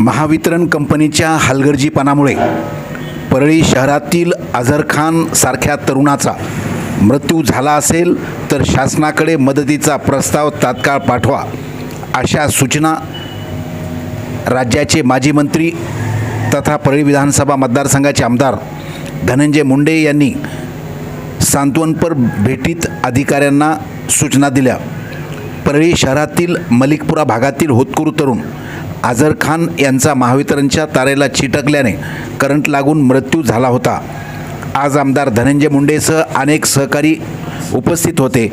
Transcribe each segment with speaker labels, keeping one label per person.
Speaker 1: महावितरण कंपनीच्या हलगर्जीपणामुळे परळी शहरातील अझरखान सारख्या तरुणाचा मृत्यू झाला असेल तर शासनाकडे मदतीचा प्रस्ताव तात्काळ पाठवा अशा सूचना राज्याचे माजी मंत्री तथा परळी विधानसभा मतदारसंघाचे आमदार धनंजय मुंडे यांनी सांत्वनपर भेटीत अधिकाऱ्यांना सूचना दिल्या. परळी शहरातील मलिकपुरा भागातील होतकुरू तरुण आझर खान यांचा महावितरणच्या तारेला चिटकल्याने करंट लागून मृत्यू झाला होता. आज आमदार धनंजय मुंडेसह अनेक सहकारी उपस्थित होते.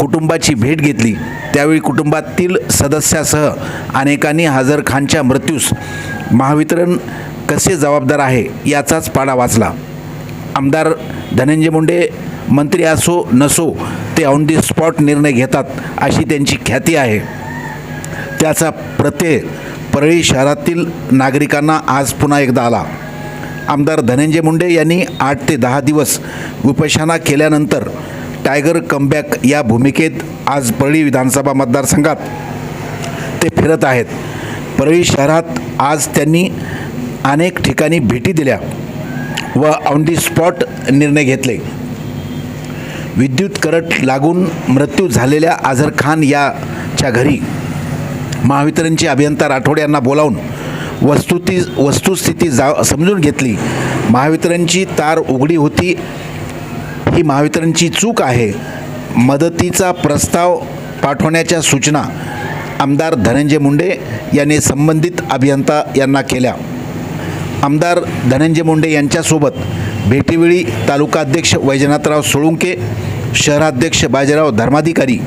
Speaker 1: कुटुंबाची भेट घेतली. त्यावेळी कुटुंबातील सदस्यासह अनेकांनी हजर खानच्या मृत्यूस महावितरण कसे जबाबदार आहे याचाच पाडा वाचला. आमदार धनंजय मुंडे मंत्री असो नसो ते ऑन दी स्पॉट निर्णय घेतात अशी त्यांची ख्याती आहे. त्याचा प्रत्यय परळी शहरातील नागरिकांना आज पुन्हा एकदा आला. आमदार धनंजय मुंडे यांनी आठ ते दहा दिवस उपोषणा केल्यानंतर टायगर कमबॅक या भूमिकेत आज परळी विधानसभा मतदारसंघात ते फिरत आहेत. परळी शहरात आज त्यांनी अनेक ठिकाणी भेटी दिल्या व ऑन दी स्पॉट निर्णय घेतले. विद्युत करट लागून मृत्यू झालेल्या आझर खान याच्या घरी महावितरणचे अभियंता राठोड यांना बोलावून वस्तुती वस्तुस्थिती जा समजून घेतली. महावितरणची तार उघडी होती. ही महावितरणची चूक आहे. मदतीचा प्रस्ताव पाठवण्याच्या सूचना आमदार धनंजय मुंडे यांनी संबंधित अभियंता यांना केल्या. आमदार धनंजय मुंडे यांच्यासोबत भेटीवेळी तालुकाध्यक्ष वैजनाथराव सोळुंके शहराध्यक्ष बाजीराव धर्माधिकारी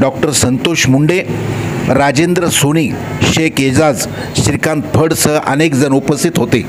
Speaker 1: डॉक्टर संतोष मुंडे राजेंद्र सोनी शेख एजाज श्रीकांत फडसह अनेक जण उपस्थित होते.